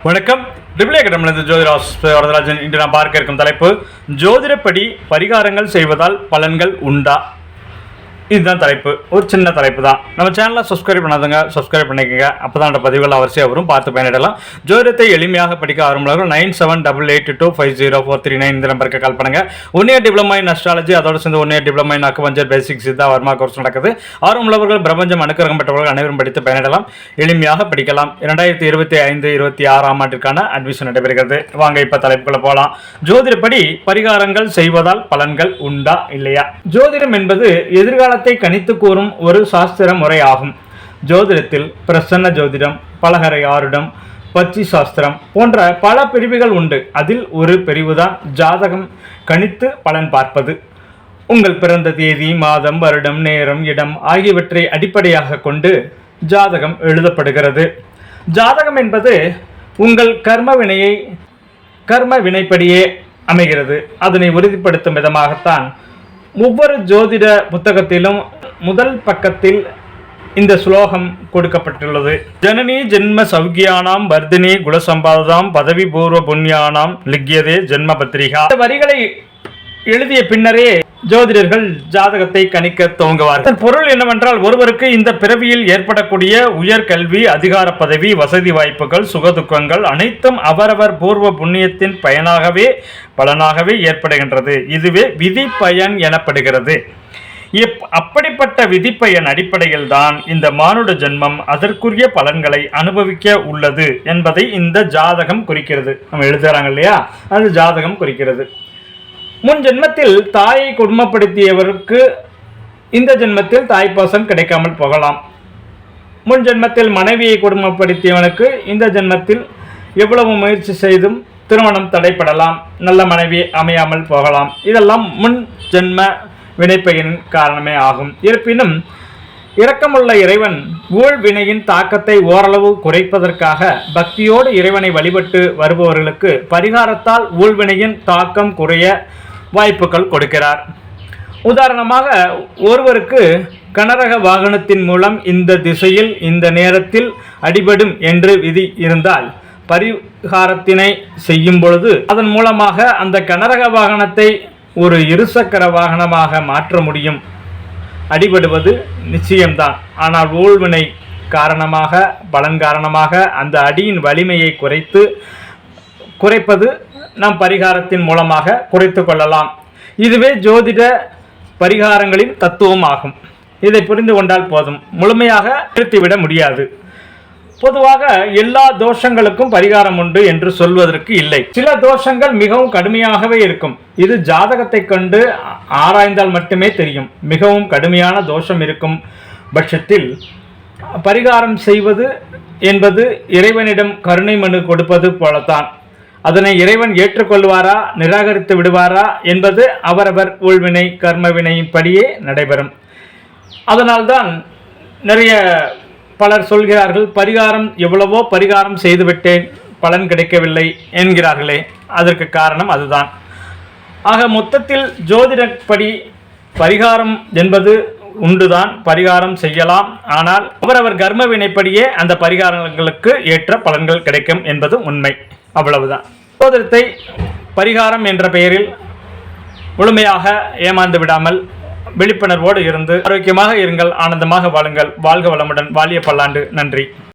வணக்கம். ட்ரிபிள் அகாடமிலிருந்து ஜோதிராஸ் வரதராஜன் இன்று நான் பார்க்க இருக்கும் தலைப்பு ஜோதிடப்படி பரிகாரங்கள் செய்வதால் பலன்கள் உண்டா? இதுதான் தலைப்பு. ஒரு சின்ன தலைப்பு தான் நம்ம சேனலை சப்ஸ்கிரைப் பண்ணாதவங்க சப்ஸ்கிரைப் பண்ணிக்கோங்க. அப்போ தான் அந்த பதிவுகள் அவசியம் வரும். பார்த்து பயனிடலாம். ஜோதிடத்தை எளிமையாக படிக்க ஆரம்பமாக nine seven double eight two five zero four three nine இந்த நம்பருக்கு கால் பண்ணுங்கள் one year diploma in astrology அதோட சேர்ந்து one year diploma in acupuncture basics Siddha Varma course நடக்குது. ஆர்வமுள்ளவர்கள் பிரபஞ்சம் அனுக்கிரகம் பெற்றவர்கள் அனைவரும் படித்து பயனிடலாம். எளிமையாக படிக்கலாம். இரண்டாயிரத்தி இருபத்தி ஐந்து இருபத்தி ஆறாம் ஆண்டிற்கான அட்மிஷன் நடைபெறுகிறது. வாங்க இப்போ தலைப்புக்குள்ள போகலாம் ஜோதிடப்படி பரிகாரங்கள் செய்வதால் பலன்கள் உண்டா இல்லையா? ஜோதிடம் என்பது எதிர்கால காலத்தை கணித்து கூறும் ஒரு சாஸ்திர முறை ஆகும் ஜோதிடத்தில் பிரசன்ன ஜோதிடம் பலகரை ஆருடம் பச்சி சாஸ்திரம் போன்ற பல பிரிவுகள் உண்டு. அதில் ஒரு பிரிவுதான் ஜாதகம். கணித்து பலன் பார்ப்பது. உங்கள் பிறந்த தேதி மாதம் வருடம் நேரம் இடம் ஆகியவற்றை அடிப்படையாக கொண்டு ஜாதகம் எழுதப்படுகிறது. ஜாதகம் என்பது உங்கள் கர்ம வினையை கர்ம வினைப்படியே அமைகிறது. அதனை உறுதிப்படுத்தும் விதமாகத்தான் ஒவ்வொரு ஜோதிட புத்தகத்திலும் முதல் பக்கத்தில் இந்த ஸ்லோகம் கொடுக்கப்பட்டுள்ளது. ஜனனி ஜென்ம சௌக்கியானாம் வர்தினி குலசம்பாதாம் பதவி பூர்வ புண்ணியானாம் லிக்கியதே ஜென்ம பத்திரிகா. இந்த வரிகளை எழுதிய பின்னரே ஜோதிடர்கள் ஜாதகத்தை கணிக்க துவங்குவார் இதன் பொருள் என்னவென்றால் ஒருவருக்கு இந்த பிறவியில் ஏற்படக்கூடிய உயர்கல்வி அதிகார பதவி வசதி வாய்ப்புகள் சுகதுக்கங்கள் அனைத்தும் அவரவர் பூர்வ புண்ணியத்தின் பயனாகவே பலனாகவே ஏற்படுகின்றது. இதுவே விதி பயன் எனப்படுகிறது. இப் அப்படிப்பட்ட விதிப்பயன் அடிப்படையில் தான் இந்த மானுட ஜென்மம் அதற்குரிய பலன்களை அனுபவிக்க உள்ளது என்பதை இந்த ஜாதகம் குறிக்கிறது. நம்ம எழுதுறாங்க இல்லையா? அது ஜாதகம் குறிக்கிறது. முன் ஜென்மத்தில் தாயை குடும்பப்படுத்தியவருக்கு இந்த ஜென்மத்தில் தாய்ப்பாசம் கிடைக்காமல் போகலாம். முன் ஜென்மத்தில் மனைவியை குடும்பப்படுத்தியவனுக்கு இந்த ஜென்மத்தில் எவ்வளவு முயற்சி செய்தும் திருமணம் தடைப்படலாம் நல்ல மனைவி அமையாமல் போகலாம். இதெல்லாம் முன் ஜென்ம வினைப்பயனின் காரணமே ஆகும். இருப்பினும் இரக்கமுள்ள இறைவன் ஊழ்வினையின் தாக்கத்தை ஓரளவு குறைப்பதற்காக பக்தியோடு இறைவனை வழிபட்டு வருபவர்களுக்கு பரிகாரத்தால் ஊழ்வினையின் தாக்கம் குறைய வாய்ப்புகள் கொடுக்கிறார். உதாரணமாக ஒருவருக்கு கனரக வாகனத்தின் மூலம் இந்த திசையில் இந்த நேரத்தில் அடிபடும் என்று விதி இருந்தால் பரிகாரத்தினை செய்யும் பொழுது அதன் மூலமாக அந்த கனரக வாகனத்தை ஒரு இருசக்கர வாகனமாக மாற்ற முடியும். அடிபடுவது நிச்சயம்தான். ஆனால் ஊழ்வினை காரணமாக பலன் காரணமாக அந்த அடியின் வலிமையை குறைத்து குறைப்பது நாம் பரிகாரத்தின் மூலமாக குறைத்து கொள்ளலாம். இதுவே ஜோதிட பரிகாரங்களின் தத்துவம் ஆகும் இதை புரிந்து கொண்டால் போதும். முழுமையாக நிறுத்திவிட முடியாது. பொதுவாக எல்லா தோஷங்களுக்கும் பரிகாரம் உண்டு என்று சொல்வதற்கு இல்லை. சில தோஷங்கள் மிகவும் கடுமையாகவே இருக்கும். இது ஜாதகத்தை கண்டு ஆராய்ந்தால் மட்டுமே தெரியும். மிகவும் கடுமையான தோஷம் இருக்கும் பட்சத்தில் பரிகாரம் செய்வது என்பது இறைவனிடம் கருணை மனு கொடுப்பது போலத்தான். அதனை இறைவன் ஏற்றுக்கொள்வாரா நிராகரித்து விடுவாரா என்பது அவரவர் உள்வினை கர்மவினையின் படியே நடைபெறும். அதனால்தான் நிறைய பலர் சொல்கிறார்கள் பரிகாரம் எவ்வளவோ பரிகாரம் செய்துவிட்டேன் பலன் கிடைக்கவில்லை என்கிறார்களே. அதற்கு காரணம் அதுதான். ஆக மொத்தத்தில் ஜோதிடப்படி பரிகாரம் என்பது உண்டுதான் பரிகாரம் செய்யலாம். ஆனால் அவரவர் கர்ம வினைப்படியே அந்த பரிகாரங்களுக்கு ஏற்ற பலன்கள் கிடைக்கும் என்பது உண்மை. அவ்வளவுதான். சோதரத்தை பரிகாரம் என்ற பெயரில் முழுமையாக ஏமாந்து விடாமல் விழிப்புணர்வோடு இருந்து ஆரோக்கியமாக இருங்கள் ஆனந்தமாக வாழுங்கள். வாழ்க வளமுடன். வாலிய பல்லாண்டு. நன்றி.